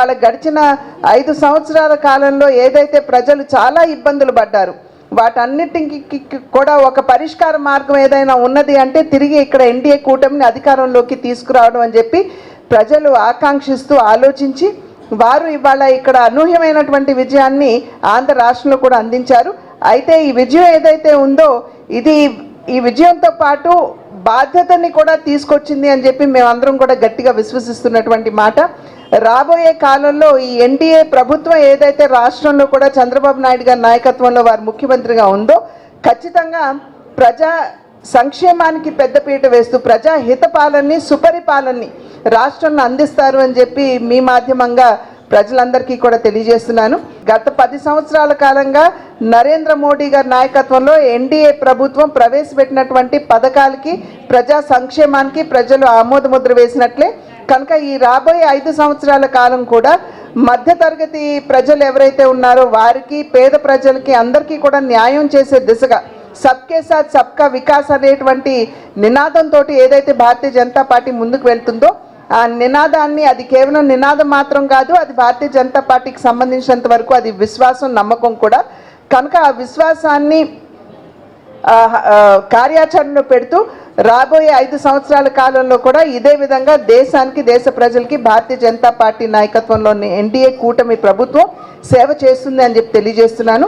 వాళ్ళకి గడిచిన ఐదు సంవత్సరాల కాలంలో ఏదైతే ప్రజలు చాలా ఇబ్బందులు పడ్డారు వాటన్నిటికి కూడా ఒక పరిష్కార మార్గం ఏదైనా ఉన్నది అంటే తిరిగి ఇక్కడ ఎన్డీఏ కూటమిని అధికారంలోకి తీసుకురావడం అని చెప్పి ప్రజలు ఆకాంక్షిస్తూ ఆలోచించి వారు ఇవాళ ఇక్కడ అనూహ్యమైనటువంటి విజయాన్ని ఆంధ్ర రాష్ట్రంలో కూడా అందించారు. అయితే ఈ విజయం ఏదైతే ఉందో ఇది ఈ విజయంతో పాటు బాధ్యతని కూడా తీసుకొచ్చింది అని చెప్పి మేమందరం కూడా గట్టిగా విశ్వసిస్తున్నటువంటి మాట. రాబోయే కాలంలో ఈ ఎన్డీఏ ప్రభుత్వం ఏదైతే రాష్ట్రంలో కూడా చంద్రబాబు నాయుడు గారి నాయకత్వంలో వారు ముఖ్యమంత్రిగా ఉందో ఖచ్చితంగా ప్రజా సంక్షేమానికి పెద్దపీట వేస్తూ ప్రజా హితపాలన్ని సుపరిపాలనని రాష్ట్రంలో అందిస్తారు అని చెప్పి మీ మాధ్యమంగా ప్రజలందరికీ కూడా తెలియజేస్తున్నాను. గత పది సంవత్సరాల కాలంగా నరేంద్ర మోడీ గారి నాయకత్వంలో ఎన్డీఏ ప్రభుత్వం ప్రవేశపెట్టినటువంటి పథకాలకి ప్రజా సంక్షేమానికి ప్రజలు ఆమోదముద్ర వేసినట్లే కనుక ఈ రాబోయే ఐదు సంవత్సరాల కాలం కూడా మధ్యతరగతి ప్రజలు ఎవరైతే ఉన్నారో వారికి పేద ప్రజలకి అందరికీ కూడా న్యాయం చేసే దిశగా సబ్కే సాత్ సబ్కా వికాస్ అనేటువంటి నినాదంతో ఏదైతే భారతీయ జనతా పార్టీ ముందుకు వెళ్తుందో ఆ నినాదాన్ని అది కేవలం నినాదం మాత్రం కాదు అది భారతీయ జనతా పార్టీకి సంబంధించినంత వరకు అది విశ్వాసం నమ్మకం కూడా. కనుక ఆ విశ్వాసాన్ని ఆ, కార్యాచరణలో పెడుతూ రాబోయే ఐదు సంవత్సరాల కాలంలో కూడా ఇదే విధంగా దేశానికి దేశ ప్రజలకి భారతీయ జనతా పార్టీ నాయకత్వంలోని ఎన్డీఏ కూటమి ప్రభుత్వం సేవ చేస్తుంది అని చెప్పి తెలియజేస్తున్నాను.